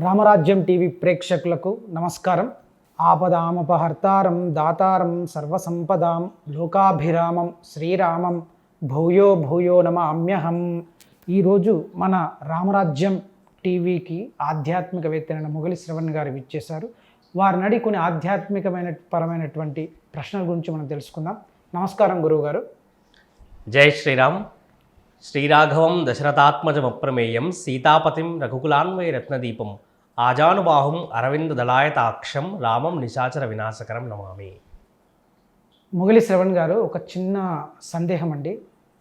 రామరాజ్యం TV ప్రేక్షకులకు నమస్కారం. ఆపదామపహర్తారం దాతారం సర్వసంపదాం లోకాభిరామం శ్రీరామం భూయో భూయో నమామ్యహం. ఈరోజు మన రామరాజ్యం టీవీకి ఆధ్యాత్మికవేత్తైన మొగలి శ్రవణ్ గారు ఇచ్చేశారు వారిని అడిగి కొన్ని ఆధ్యాత్మికమైన పరమైనటువంటి ప్రశ్నల గురించి మనం తెలుసుకుందాం. నమస్కారం గురువుగారు. జై శ్రీరామ్. శ్రీరాఘవం దశరథాత్మజమప్రమేయం సీతాపతిం రఘుకులాన్వయ రత్నదీపం ఆజానుబాహుం అరవింద దళాయతాక్షం రామం నిశాచర వినాశకరం నమామి. ముగిలి శ్రవణ్ గారు ఒక చిన్న సందేహం అండి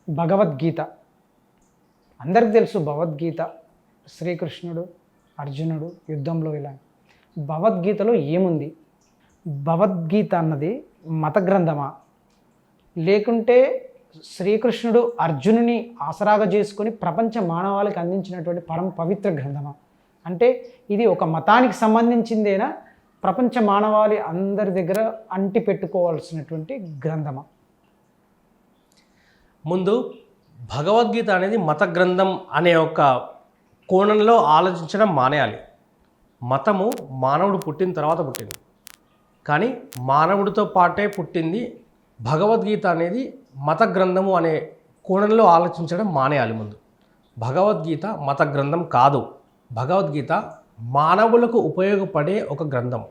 భగవద్గీత. అందరికి తెలుసు భగవద్గీత. శ్రీకృష్ణుడు అర్జునుడు యుద్ధంలో ఇలా. భగవద్గీతలో ఏముంది? భగవద్గీత అన్నది మత గ్రంథమా? లేకుంటే శ్రీకృష్ణుడు అర్జునుని ఆసరాగా చేసుకొని ప్రపంచ మానవాళికి అందించినటువంటి పరమ పవిత్ర గ్రంథమా? అంటే ఇది ఒక మతానికి సంబంధించిందేనా? ప్రపంచ మానవాళి అందరి దగ్గర అంటి పెట్టుకోవాల్సినటువంటి గ్రంథమా? ముందు భగవద్గీత అనేది మత గ్రంథం అనే ఒక కోణంలో ఆలోచించడం మానేయాలి. మతము మానవుడు పుట్టిన తర్వాత పుట్టింది. కానీ మానవుడితో పాటే పుట్టింది భగవద్గీత అనేది మత గ్రంథము అనే కోణంలో ఆలోచించడం మానేయాలి ముందు. భగవద్గీత మత గ్రంథం కాదు. భగవద్గీత మానవులకు ఉపయోగపడే ఒక గ్రంథం.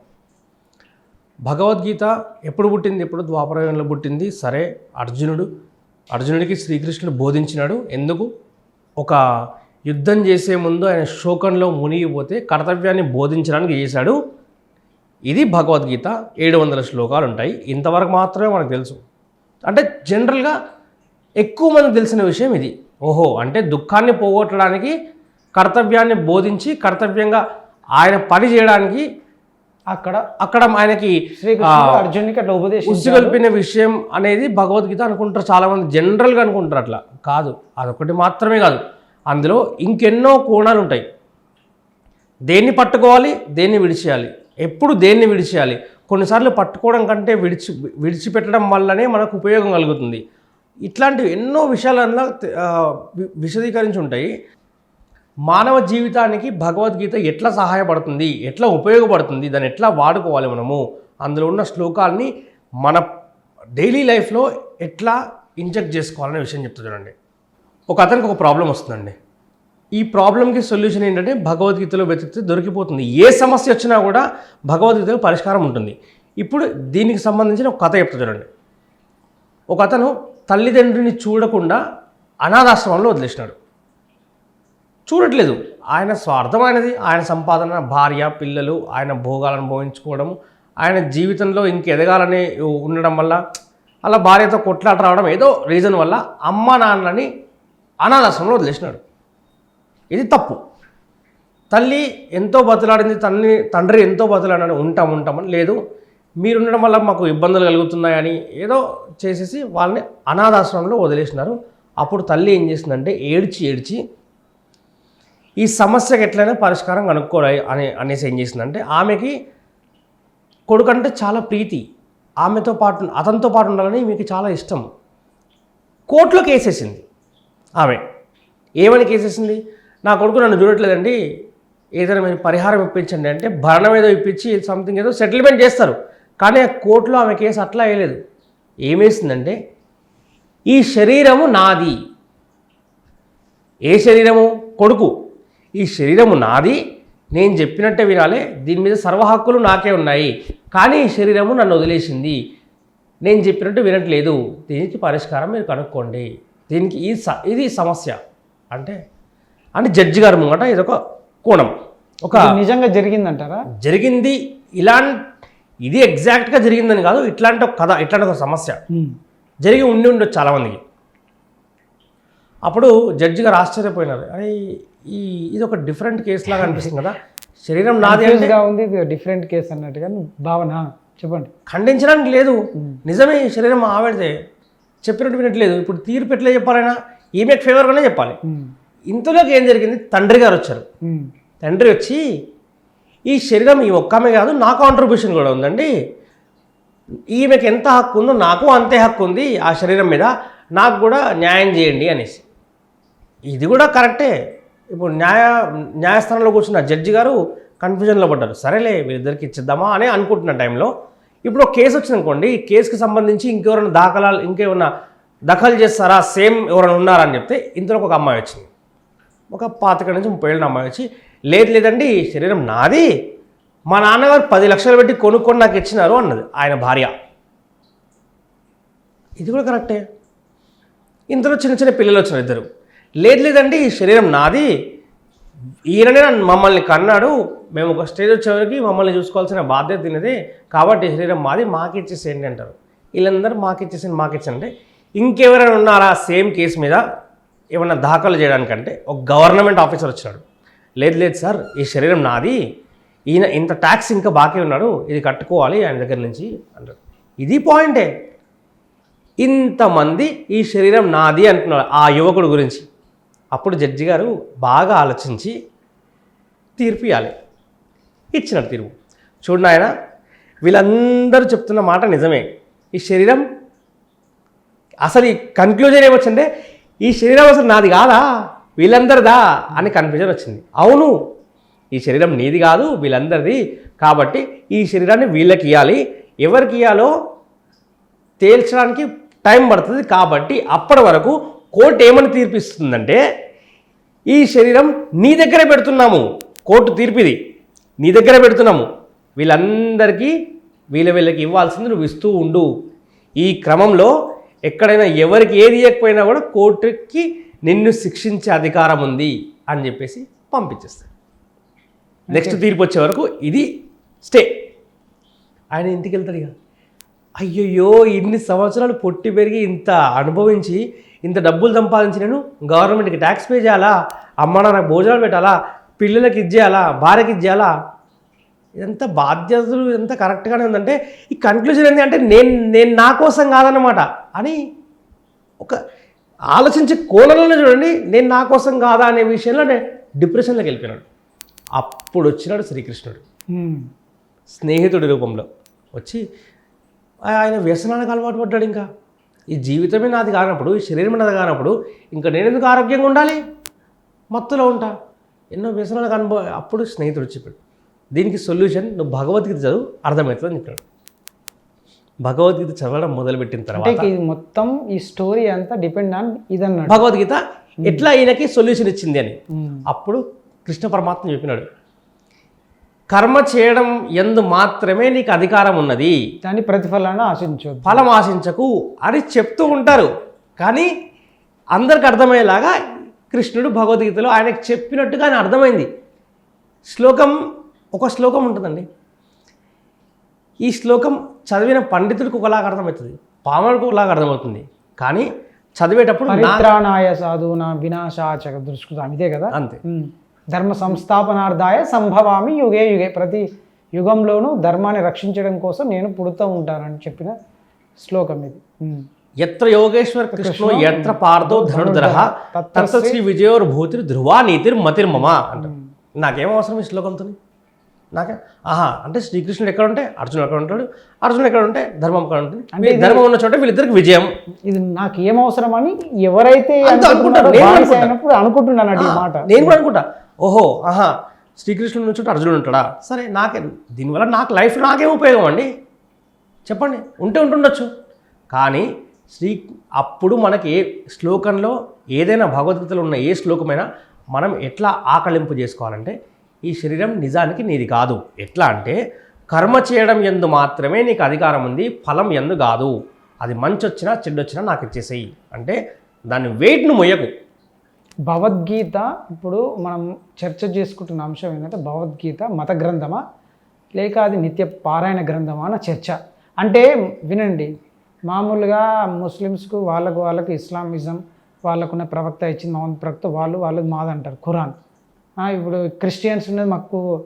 భగవద్గీత ఎప్పుడు పుట్టింది? ఎప్పుడు ద్వాపరయంలో పుట్టింది? సరే అర్జునుడు అర్జునుడికి శ్రీకృష్ణుడు బోధించినాడు. ఎందుకు? ఒక యుద్ధం చేసే ముందు ఆయన శోకంలో మునిగిపోతే కర్తవ్యాన్ని బోధించడానికి చేశాడు? ఇది భగవద్గీత ఏడు వందల శ్లోకాలు ఉంటాయి. ఇంతవరకు మాత్రమే మనకు తెలుసు. అంటే జనరల్గా ఎక్కువ మంది తెలిసిన విషయం ఇది. ఓహో అంటే దుఃఖాన్ని పోగొట్టడానికి కర్తవ్యాన్ని బోధించి కర్తవ్యంగా ఆయన పని చేయడానికి అక్కడ అక్కడ ఆయనకి అర్జునునికి అట్లా ఉపదేశం ఉసిగొల్పిన విషయం అనేది భగవద్గీత అనుకుంటారు. చాలామంది జనరల్గా అనుకుంటారు అట్లా. కాదు అదొకటి మాత్రమే కాదు. అందులో ఇంకెన్నో కోణాలు ఉంటాయి. దేన్ని పట్టుకోవాలి? దేన్ని విడిచేయాలి? ఎప్పుడు దేన్ని విడిచేయాలి? కొన్నిసార్లు పట్టుకోవడం కంటే విడిచి విడిచిపెట్టడం వల్లనే మనకు ఉపయోగం కలుగుతుంది. ఇట్లాంటివి ఎన్నో విషయాలలో ఆ, వి- విశదీకరించి ఉంటాయి. మానవ జీవితానికి భగవద్గీత ఎట్లా సహాయపడుతుంది? ఎట్లా ఉపయోగపడుతుంది? దాన్ని ఎట్లా వాడుకోవాలి మనము? అందులో ఉన్న శ్లోకాలని మన డైలీ లైఫ్లో ఎట్లా ఇంజెక్ట్ చేసుకోవాలనే విషయం చెప్తా చూడండి. ఒక అతనికి ఒక ప్రాబ్లం వస్తుందండి. ఈ ప్రాబ్లంకి సొల్యూషన్ ఏంటంటే భగవద్గీతలో వెతికితే దొరికిపోతుంది. ఏ సమస్య వచ్చినా కూడా భగవద్గీతలో పరిష్కారం ఉంటుంది. ఇప్పుడు దీనికి సంబంధించిన ఒక కథ చెప్తా చూడండి. ఒక అతను తల్లిదండ్రిని చూడకుండా అనాథాశ్రమంలో వదిలేసినాడు. చూడట్లేదు. ఆయన స్వార్థమైనది ఆయన సంపాదన భార్య పిల్లలు ఆయన భోగాలను భోగించుకోవడం ఆయన జీవితంలో ఇంకెదగాలని ఉండడం వల్ల అలా భార్యతో కొట్లాట రావడం ఏదో రీజన్ వల్ల అమ్మ నాన్నని అనాథాశ్రమంలో వదిలేసినాడు. ఇది తప్పు. తల్లి ఎంతో బతులాడింది తల్లి తండ్రి ఎంతో బతులాడని ఉంటాం ఉంటామని లేదు. మీరు ఉండడం వల్ల మాకు ఇబ్బందులు కలుగుతున్నాయని ఏదో చేసేసి వాళ్ళని అనాథాశ్రమంలో వదిలేసినారు. అప్పుడు తల్లి ఏం చేసిందంటే ఏడ్చి ఏడ్చి ఈ సమస్యకి ఎట్లయినా పరిష్కారం కనుక్కోరా అని అనేసి ఏం చేసిందంటే ఆమెకి కొడుకంటే చాలా ప్రీతి. ఆమెతో పాటు అతనితో పాటు ఉండాలని మీకు చాలా ఇష్టం. కోర్టులో కేసేసింది ఆమె. ఏమని కేసేసింది? నా కొడుకు నన్ను చూడట్లేదండి. ఏదైనా మీరు పరిహారం ఇప్పించండి అంటే భరణం ఏదో ఇప్పించి సంథింగ్ ఏదో సెటిల్మెంట్ చేస్తారు. కానీ ఆ కోర్టులో ఆమె కేసు అట్లా వేయలేదు. ఏమేసిందంటే ఈ శరీరము నాది. ఏ శరీరము? కొడుకు. ఈ శరీరము నాది. నేను చెప్పినట్టే వినాలి. దీని మీద సర్వ హక్కులు నాకే ఉన్నాయి. కానీ ఈ శరీరము నన్ను వదిలేసింది. నేను చెప్పినట్టు వినట్లేదు. దీనికి పరిష్కారం మీరు కనుక్కోండి. దీనికి ఈ స ఇది సమస్య. అంటే అంటే జడ్జి గారు ముంగట ఇదొక కోణం. ఒక నిజంగా జరిగిందంటారా? జరిగింది. ఇలా ఇది ఎగ్జాక్ట్గా జరిగిందని కాదు. ఇట్లాంటి ఒక కథ ఇట్లాంటి ఒక సమస్య. జరిగి ఉండి ఉండొచ్చు చాలామందికి. అప్పుడు జడ్జి గారు ఆశ్చర్యపోయినారు. అరే ఈ ఇది ఒక డిఫరెంట్ కేసు లాగా అనిపిస్తుంది కదా? శరీరం నాది అంటే Confused గా ఉంది ఇది డిఫరెంట్ కేసు అన్నట్టుగా భావన చెప్పండి. ఖండించడానికి లేదు. నిజమే శరీరం ఆవిడదే. చెప్పినట్టు వినట్లేదు ఇప్పుడు తీర్పు ఎట్లా చెప్పాలైనా ఈమెకు ఫేవర్గానే చెప్పాలి. ఇంతలోకి ఏం జరిగింది? తండ్రి గారు వచ్చారు. తండ్రి వచ్చి ఈ శరీరం ఈ ఒక్కమే కాదు నా కాంట్రిబ్యూషన్ కూడా ఉందండి. ఈమెకి ఎంత హక్కు ఉందో నాకు అంతే హక్కు ఉంది. ఆ శరీరం మీద నాకు కూడా న్యాయం చేయండి అనేసి. ఇది కూడా కరెక్టే. ఇప్పుడు న్యాయ న్యాయస్థానంలో కూర్చున్న జడ్జి గారు కన్ఫ్యూజన్లో పడ్డారు. సరేలే వీళ్ళిద్దరికి ఇచ్చిద్దామా అని అనుకుంటున్న టైంలో ఇప్పుడు కేసు వచ్చింది అనుకోండి ఈ కేసుకి సంబంధించి ఇంకెవరైనా దాఖలాలు ఇంకేమైనా దఖలు చేస్తారా? సేమ్ ఎవరైనా ఉన్నారా అని చెప్తే ఇంతలో ఒక అమ్మాయి వచ్చింది. ఒక పాతిక నుంచి ముప్పై ఏళ్ళ అమ్మాయి వచ్చి లేదు లేదండి శరీరం నాది మా నాన్నగారు పది లక్షలు పెట్టి కొనుక్కొని నాకు ఇచ్చినారు అన్నది ఆయన భార్య. ఇది కూడా కరెక్టే. ఇంతలో చిన్న చిన్న పిల్లలు వచ్చినారు ఇద్దరు. లేదు లేదండి ఈ శరీరం నాది. ఈయననే మమ్మల్ని కన్నాడు. మేము ఒక స్టేజ్ వచ్చేవరకు మమ్మల్ని చూసుకోవాల్సిన బాధ్యత తినదే కాబట్టి ఈ శరీరం మాది మాకిచ్చేసేయండి అంటారు. వీళ్ళందరూ మాకు మాకిచ్చండి మాకు ఇంకెవరైనా ఉన్నారా సేమ్ కేసు మీద? ఏమన్నా దాఖలు చేయడానికంటే ఒక గవర్నమెంట్ ఆఫీసర్ వచ్చాడు లేదు లేదు సార్ ఈ శరీరం నాది. ఈయన ఇంత ట్యాక్స్ ఇంకా బాకీ ఉన్నాడు. ఇది కట్టుకోవాలి ఆయన దగ్గర నుంచి అంటారు. ఇది పాయింటే. ఇంతమంది ఈ శరీరం నాది అంటున్నాడు ఆ యువకుడు గురించి. అప్పుడు జడ్జి గారు బాగా ఆలోచించి తీర్పు ఇవ్వాలి ఇచ్చినారు తీర్పు. చూడండి ఆయన వీళ్ళందరూ చెప్తున్న మాట నిజమే. ఈ శరీరం అసలు ఈ కన్క్లూజన్ ఏమొచ్చంటే ఈ శరీరం అసలు నాది కాదా? వీళ్ళందరిదా? అని కన్ఫ్యూజన్ వచ్చింది. అవును ఈ శరీరం నీది కాదు వీళ్ళందరిది. కాబట్టి ఈ శరీరాన్ని వీళ్ళకి ఇవ్వాలి ఎవరికి ఇవ్వాలో తేల్చడానికి టైం పడుతుంది. కాబట్టి అప్పటి వరకు కోర్టు ఏమని తీర్పిస్తుందంటే ఈ శరీరం నీ దగ్గరే పెడుతున్నాము. కోర్టు తీర్పిది. నీ దగ్గరే పెడుతున్నాము. వీళ్ళందరికీ వీళ్ళ వీళ్ళకి ఇవ్వాల్సింది నువ్వు ఇస్తూ ఉండు. ఈ క్రమంలో ఎక్కడైనా ఎవరికి ఏది ఇవ్వకపోయినా కూడా కోర్టుకి నిన్ను శిక్షించే అధికారం ఉంది అని చెప్పేసి పంపించేస్తాడు నెక్స్ట్ తీర్పు వచ్చే వరకు ఇది స్టే. ఆయన ఇంటికి వెళ్తాడు ఇక. అయ్యయ్యో ఇన్ని సంవత్సరాలు పొట్టి పెరిగి ఇంత అనుభవించి ఇంత డబ్బులు సంపాదించి నేను గవర్నమెంట్కి ట్యాక్స్ పే చేయాలా? అమ్మ నాన్న భోజనాలు పెట్టాలా? పిల్లలకి ఇచ్చేయాలా భార్యకి ఇచ్చేయాలా ఇదంతా బాధ్యతలు ఎంత కరెక్ట్గానే ఉందంటే ఈ కన్క్లూజన్ ఏంటి అంటే నేను నేను నా కోసం కాదన్నమాట. అని ఒక ఆలోచించే కోణంలోనే చూడండి నేను నా కోసం కాదా అనే విషయంలో నేను డిప్రెషన్లోకి వెళ్ళిపోయినాడు అప్పుడు వచ్చినాడు శ్రీకృష్ణుడు. స్నేహితుడి రూపంలో వచ్చి ఆయన వ్యసనానికి అలవాటు పడ్డాడు ఇంకా. ఈ జీవితమే నాది కానప్పుడు ఈ శరీరం నాది కానప్పుడు ఇంకా నేను ఎందుకు ఆరోగ్యంగా ఉండాలి? మత్తులో ఉంటా. ఎన్నో వ్యసనాలకు అనుభవం అప్పుడు స్నేహితుడు చెప్పాడు దీనికి సొల్యూషన్ నువ్వు భగవద్గీత చదువు అర్థమవుతుందని చెప్పాడు. భగవద్గీత చదవడం మొదలుపెట్టిన తర్వాత ఇది మొత్తం ఈ స్టోరీ అంతా డిపెండ్ ఆన్ ఇదన్నాడు. భగవద్గీత ఎట్లా ఈయనకి సొల్యూషన్ ఇచ్చింది అని. అప్పుడు కృష్ణ పరమాత్మ చెప్పినాడు కర్మ చేయడం ఎందు మాత్రమే నీకు అధికారం ఉన్నది. దాని ప్రతిఫలాన్ని ఆశించొద్దు. ఫలం ఆశించకు అని చెప్తూ ఉంటారు. కానీ అందరికి అర్థమయ్యేలాగా కృష్ణుడు భగవద్గీతలో ఆయనకు చెప్పినట్టుగా ఆయన అర్థమైంది. శ్లోకం ఒక శ్లోకం ఉంటుందండి. ఈ శ్లోకం చదివిన పండితుడికి ఒకలాగా అర్థమవుతుంది. పామరుడికి ఒకలాగా అర్థమవుతుంది. కానీ చదివేటప్పుడు నా పరిత్రాణాయ సాధూనా వినాశాచ దృష్కృతం. ఇదే కదా? అంతే. ధర్మ సంస్థాపనార్థాయ సంభవామి యుగే యుగే. ప్రతి యుగంలోనూ ధర్మాన్ని రక్షించడం కోసం నేను పుడుతూ ఉంటానని చెప్పిన శ్లోకం ఇది. ఎత్ర యోగేశ్వర కృష్ణో ఎత్ర పార్థో ధనుర్ధర తత్ర శ్రీ విజయోర్ భూతిర్ ధ్రువా నీతిర్ మతిర్మమ అంటారు. నాకేం అవసరం ఈ శ్లోకంతో? నాకే? ఆహా అంటే శ్రీకృష్ణుడు ఎక్కడ ఉంటే అర్జునుడు ఎక్కడ ఉంటాడు అర్జునుడు ఎక్కడ ఉంటే ధర్మం ఎక్కడ ఉంటుంది వీళ్ళ ధర్మం ఉన్న చోట వీళ్ళిద్దరికి విజయం. ఇది నాకు ఏం అవసరం అని ఎవరైతే అనుకుంటారు, అనుకుంటున్నాను ఈ మాట. నేను కూడా అనుకుంటా. ఓహో ఆహా శ్రీకృష్ణుడు నుంచి అర్జునుడు ఉంటాడా? సరే నాకే దీనివల్ల నాకు లైఫ్ నాకేం ఉపయోగం అండి. చెప్పండి ఉంటే ఉంటుండొచ్చు. కానీ శ్రీ అప్పుడు మనకి ఏ శ్లోకంలో ఏదైనా భగవద్గీతలో ఉన్న ఏ శ్లోకమైనా మనం ఎట్లా ఆకలింపు చేసుకోవాలంటే ఈ శరీరం నిజానికి నీది కాదు. ఎట్లా అంటే కర్మ చేయడం ఎందు మాత్రమే నీకు అధికారం ఉంది ఫలం ఎందు కాదు. అది మంచి వచ్చినా చెడ్డొచ్చినా నాకు ఇచ్చేసేయి. అంటే దాని వెయిట్ను మొయ్యకు. భగవద్గీత ఇప్పుడు మనం చర్చ చేసుకుంటున్న అంశం ఏంటంటే భగవద్గీత మత గ్రంథమా? లేక అది నిత్య పారాయణ గ్రంథమా అన్న చర్చ. అంటే వినండి మామూలుగా ముస్లిమ్స్కు వాళ్ళకు వాళ్ళకు ఇస్లామిజం వాళ్ళకున్న ప్రవక్త ఇచ్చిన మహమ్మద్ ప్రవక్త వాళ్ళు వాళ్ళది మాదంటారు ఖురాన్. ఇప్పుడు క్రిస్టియన్స్ ఉన్నది మాకు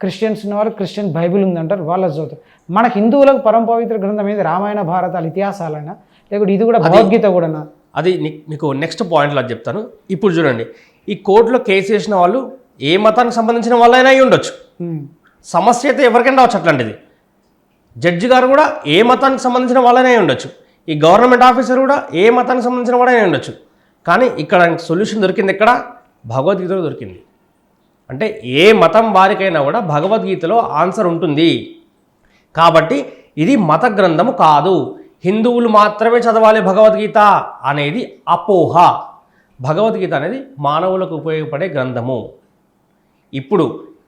క్రిస్టియన్స్ ఉన్నవారు క్రిస్టియన్ బైబిల్ ఉందంటారు వాళ్ళ చదువుతారు మన హిందువులకు పరమ పవిత్ర గ్రంథం ఏది? రామాయణ భారతాలు ఇతిహాసాలైనా. లేకపోతే ఇది కూడా భగవద్గీత కూడానా? అది మీకు నెక్స్ట్ పాయింట్లో అది చెప్తాను. ఇప్పుడు చూడండి ఈ కోర్టులో కేసు వేసిన వాళ్ళు ఏ మతానికి సంబంధించిన వాళ్ళైనా అయి ఉండొచ్చు. సమస్య అయితే ఎవరికైనా రావచ్చు అట్లాంటిది. జడ్జి గారు కూడా ఏ మతానికి సంబంధించిన వాళ్ళైనా అయి ఉండొచ్చు. ఈ గవర్నమెంట్ ఆఫీసర్ కూడా ఏ మతానికి సంబంధించిన వాడైనా అయి ఉండొచ్చు. కానీ ఇక్కడ సొల్యూషన్ దొరికింది ఎక్కడ? భగవద్గీతలో దొరికింది. అంటే ఏ మతం వారికైనా కూడా భగవద్గీతలో ఆన్సర్ ఉంటుంది. కాబట్టి ఇది మత గ్రంథము కాదు. హిందువులు మాత్రమే చదవాలి భగవద్గీత అనేది అపోహ. భగవద్గీత అనేది మానవులకు ఉపయోగపడే గ్రంథము. ఇప్పుడు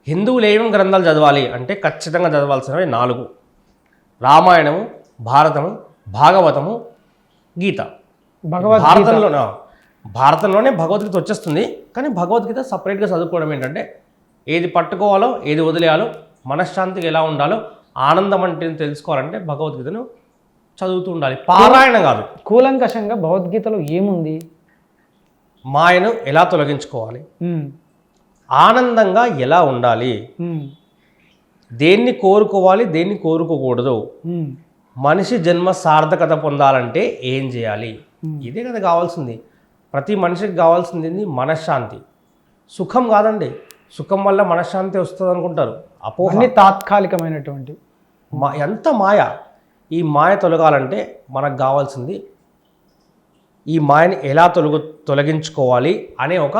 హిందువులు ఏమేమి గ్రంథాలు చదవాలి అంటే ఖచ్చితంగా చదవాల్సినవి నాలుగు. రామాయణము భారతము భాగవతము గీత. భగవద్గీత. భారతంలోనే భారతంలోనే భగవద్గీత వచ్చేస్తుంది కానీ భగవద్గీత సపరేట్గా చదువుకోవడం ఏంటంటే ఏది పట్టుకోవాలో ఏది వదిలేయాలో మనశ్శాంతికి ఎలా ఉండాలో ఆనందం అంటే తెలుసుకోవాలంటే భగవద్గీతను చదువుతూ ఉండాలి పారాయణ కాదు. కూలంకషంగా భగవద్గీతలో ఏముంది? మాయను ఎలా తొలగించుకోవాలి? ఆనందంగా ఎలా ఉండాలి? దేన్ని కోరుకోవాలి దేన్ని కోరుకోకూడదు? మనిషి జన్మ సార్థకత పొందాలంటే ఏం చేయాలి? ఇదే కదా కావాల్సింది. ప్రతి మనిషికి కావాల్సింది? మనశ్శాంతి. సుఖం కాదండి. సుఖం వల్ల మనశ్శాంతి వస్తుంది అనుకుంటారు అపోహ తాత్కాలికమైనటువంటి. మా ఎంత మాయ? ఈ మాయ తొలగాలంటే మనకు కావాల్సింది ఈ మాయని ఎలా తొలగు తొలగించుకోవాలి అనే ఒక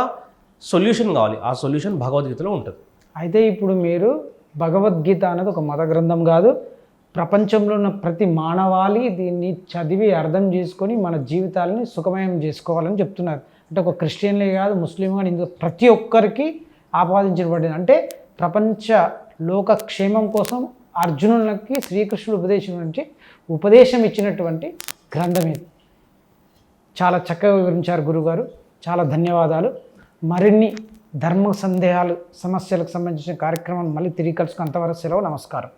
సొల్యూషన్ కావాలి. ఆ సొల్యూషన్ భగవద్గీతలో ఉంటుంది. అయితే ఇప్పుడు మీరు భగవద్గీత అనేది ఒక మత గ్రంథం కాదు. ప్రపంచంలో ఉన్న ప్రతి మానవాళి దీన్ని చదివి అర్థం చేసుకొని మన జీవితాలని సుఖమయం చేసుకోవాలని చెప్తున్నారు. అంటే ఒక క్రిస్టియన్లే కాదు ముస్లిం కానీ ఇందులో ప్రతి ఒక్కరికి ఆపాదించబడింది. అంటే ప్రపంచ లోక క్షేమం కోసం అర్జునులకి శ్రీకృష్ణుడు ఉపదేశం నుంచి ఉపదేశం ఇచ్చినటువంటి గ్రంథం ఇది. చాలా చక్కగా వివరించారు గురుగారు. చాలా ధన్యవాదాలు. మరిన్ని ధర్మ సందేహాలు సమస్యలకు సంబంధించిన కార్యక్రమాలు మళ్ళీ తిరిగి కలుసుకుని అంతవరకు సెలవు. నమస్కారం.